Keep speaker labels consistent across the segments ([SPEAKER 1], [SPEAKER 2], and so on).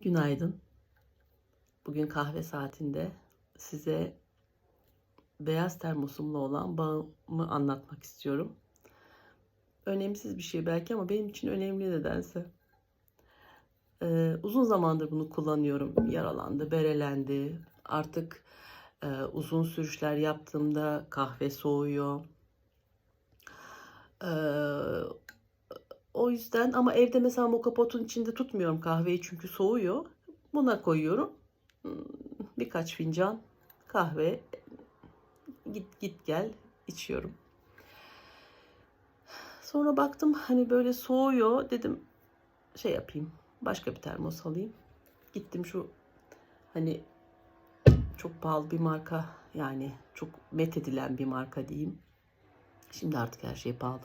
[SPEAKER 1] Günaydın. Bugün kahve saatinde size beyaz termosumla olan bağımı anlatmak istiyorum. Önemsiz bir şey belki ama benim için önemli nedense. Ee, uzun zamandır bunu kullanıyorum. Yaralandı, berelendi. Artık e, uzun sürüşler yaptığımda kahve soğuyor. Ee, o yüzden ama evde mesela moka potun içinde tutmuyorum kahveyi çünkü soğuyor. Buna koyuyorum. Hmm, Birkaç fincan kahve git git gel içiyorum. Sonra baktım hani böyle soğuyor dedim şey yapayım başka bir termos alayım. Gittim şu hani çok pahalı bir marka yani çok met edilen bir marka diyeyim. Şimdi artık her şey pahalı.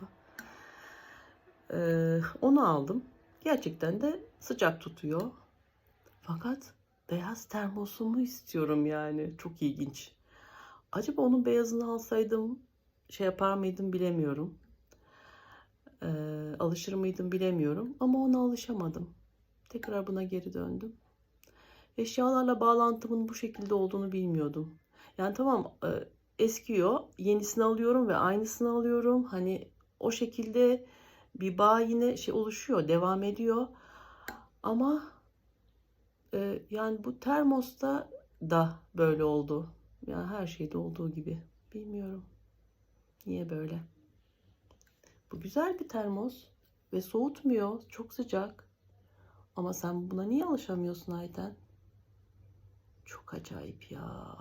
[SPEAKER 1] Ee, onu aldım. Gerçekten de sıcak tutuyor. Fakat beyaz termosumu istiyorum yani. Çok ilginç. Acaba onun beyazını alsaydım şey yapar mıydım bilemiyorum. Ee, alışır mıydım bilemiyorum. Ama ona alışamadım. Tekrar buna geri döndüm. Eşyalarla bağlantımın bu şekilde olduğunu bilmiyordum. Yani tamam e, eskiyor. Yenisini alıyorum ve aynısını alıyorum. Hani o şekilde bir bağ yine şey oluşuyor, devam ediyor. Ama e, yani bu termosta da böyle oldu. Yani her şeyde olduğu gibi. Bilmiyorum. Niye böyle? Bu güzel bir termos ve soğutmuyor. Çok sıcak. Ama sen buna niye alışamıyorsun Ayten? Çok acayip ya.